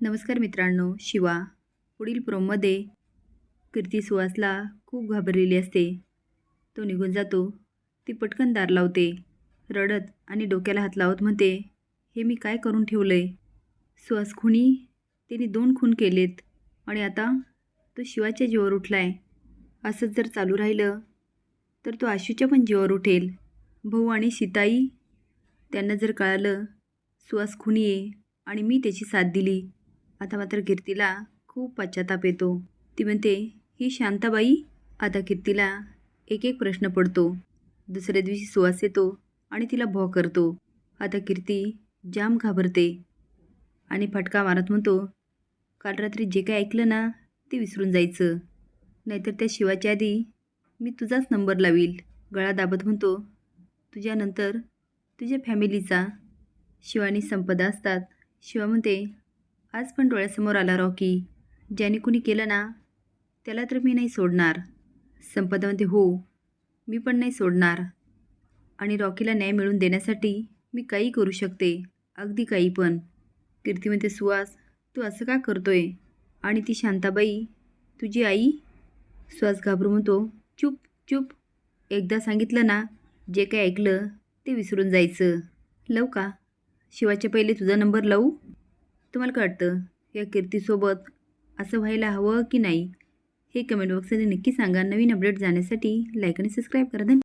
नमस्कार मित्रांनो शिवा. पुढील प्रोममध्ये कीर्ती सुहासला खूप घाबरलेली असते. तो निघून जातो. ती पटकन दार लावते. रडत आणि डोक्याला हात लावत म्हणते हे मी काय करून ठेवलं आहे सुहास खुनी त्यांनी दोन खून केलेत. आणि आता तो शिवाच्या जीवावर उठला आहे असंच जर चालू राहिलं तर तो आशूच्या पण जीवावर उठेल. भाऊ आणि सीताई त्यांना जर कळालं सुहास खुनी आहे आणि मी त्याची साथ दिली. आता मात्र कीर्तीला खूप पश्चाताप येतो. ती म्हणते ही शांताबाई? आता कीर्तीला एक एक प्रश्न पडतो. दुसऱ्या दिवशी सुवास येतो आणि तिला भॉ करतो. आता कीर्ती जाम घाबरते आणि फटका मारत म्हणतो काल रात्री जे काय ऐकलं ना ते विसरून जायचं. नाहीतर त्या शिवाच्या आधी मी तुझाच नंबर लावील. गळा दाबत म्हणतो तुझ्यानंतर तुझ्या फॅमिलीचा शिवानी संपदा असतात. शिवा म्हणते आज पण डोळ्यासमोर आला रॉकी ज्याने कुणी केलं ना त्याला तर मी नाही सोडणार. संपदा म्हणते हो मी पण नाही सोडणार. आणि रॉकीला न्याय मिळवून देण्यासाठी मी काही करू शकते अगदी काही पण. कीर्ती म्हणते सुहास तू असं का करतोय? आणि ती शांताबाई तुझी आई? सुहास घाबरू म्हणतो चुप चुप. एकदा सांगितलं ना जे काय ऐकलं ते विसरून जायचं. लव का? शिवाच्या पहिले तुझा नंबर लावू? तुम्हाला काय वाटतं? या कीर्तीसोबत असं व्हायला हवं की नाही? हे कमेंट बॉक्समध्ये नक्की सांगा. नवीन अपडेट जाण्यासाठी लाईक आणि सबस्क्राईब करा. धन्यवाद.